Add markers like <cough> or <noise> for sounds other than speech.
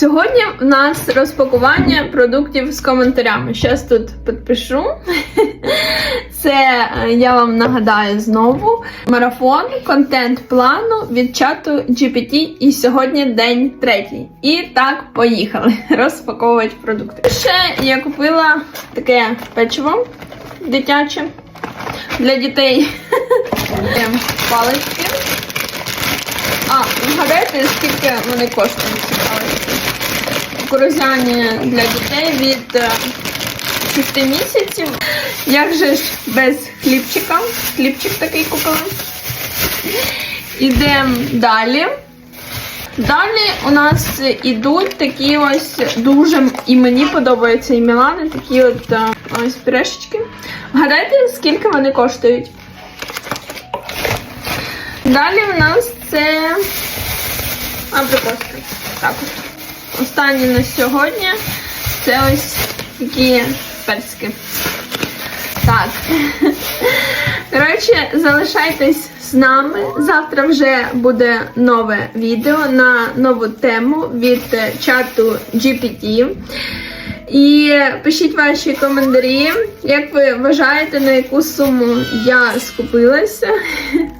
Сьогодні в нас розпакування продуктів з коментарями. Щас тут підпишу. <laughs> Це е, я вам нагадаю знову марафон контент плану від чату GPT. І сьогодні день третій. І так, поїхали <laughs> розпаковувати продукти. Ще я купила таке печиво дитяче для дітей. <laughs> Палички. А, вгадайте, скільки вони коштують ці для дітей від е, 6 місяців. Як же ж без хлібчика? Хлібчик такий купили. Ідемо далі. Далі у нас ідуть такі ось дуже і мені подобаються і Мілани, такі от е, ось пюрешечки. Вгадайте, скільки вони коштують? Далі у нас це абрикоски. Також. Останнє на сьогодні це ось такі перськи. Так. <laughs> Коротше, залишайтесь з нами. Завтра вже буде нове відео на нову тему від чату GPT. І пишіть ваші коментарі, як ви вважаєте, на яку суму я скупилася. <laughs>